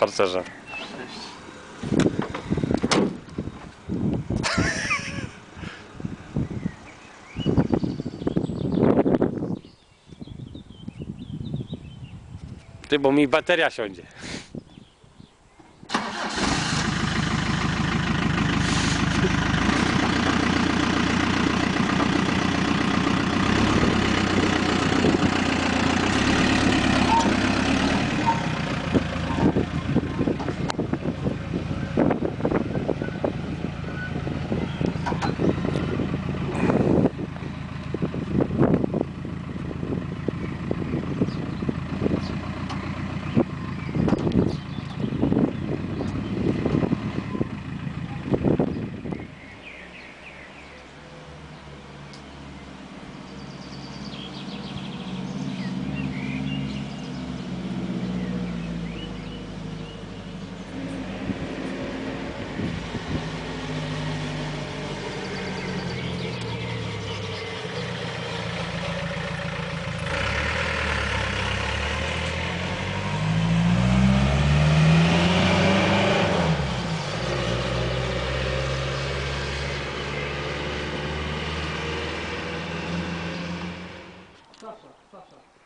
harcerze. Ty, bo mi bateria siądzie.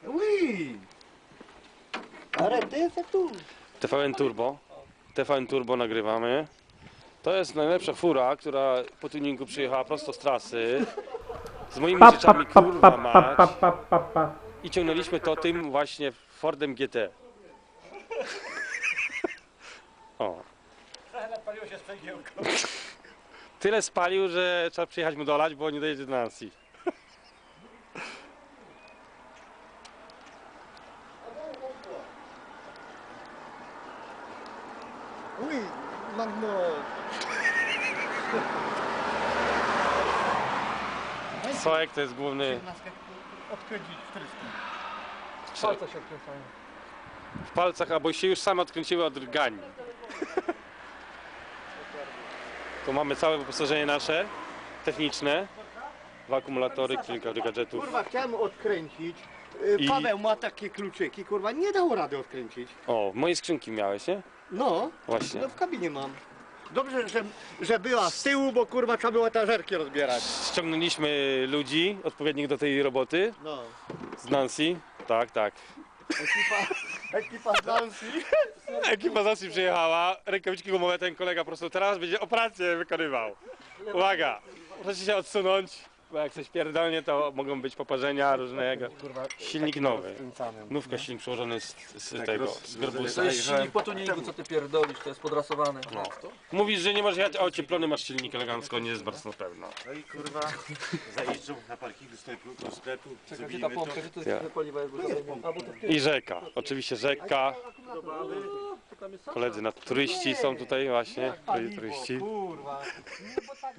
Oui Arrêtez, c'est tout TVN Turbo. TVN Turbo nagrywamy. To jest najlepsza fura, która po tuningu przyjechała prosto z trasy. Z moimi rzeczami kurwa mać. I ciągnęliśmy to tym właśnie Fordem GT. O. Tyle spalił, że trzeba przyjechać mu dolać, bo nie dojedzie do Nancy. Oui, maintenant... Soek to jest główny Odkręcić wtryski. Palce się w palcach, albo się już same odkręciły od rgani. Tu mamy całe wyposażenie nasze, techniczne. Dwa akumulatory, kilka gadżetów. Kurwa, chciałem odkręcić. Y, I- Paweł ma takie kluczyki, kurwa, nie dało rady odkręcić. O, moje skrzynki miałeś, nie? No, Właśnie. no w kabinie mam. Dobrze, że, że była z tyłu, bo kurwa trzeba było tażerki rozbierać. Ściągnęliśmy ludzi odpowiednich do tej roboty No. z Nancy. Tak, tak. Ekipa, ekipa z Nancy. Ekipa z Nancy przyjechała, rękawiczki gumowe, ten kolega po prostu teraz będzie operację wykonywał. Uwaga, proszę się odsunąć, bo jak coś pierdolnie, to mogą być poparzenia różnego. Silnik nowy. Nówka silnik przełożony z, z tego, z To jest silnik po tuningu, co ty pierdolisz, to jest podrasowane. Mówisz, że nie możesz jechać, a ocieplony masz silnik elegancko, nie jest bardzo na pewno. No i kurwa, zajeżdżą na parkingu do sklepu, do sklepu Czekaj, gdzie ta to. pompka, gdzie to Ja. jest paliwa. A, bo to I rzeka, oczywiście rzeka. Koledzy na turyści są tutaj właśnie, turyści. Kurwa. Nie, bo tak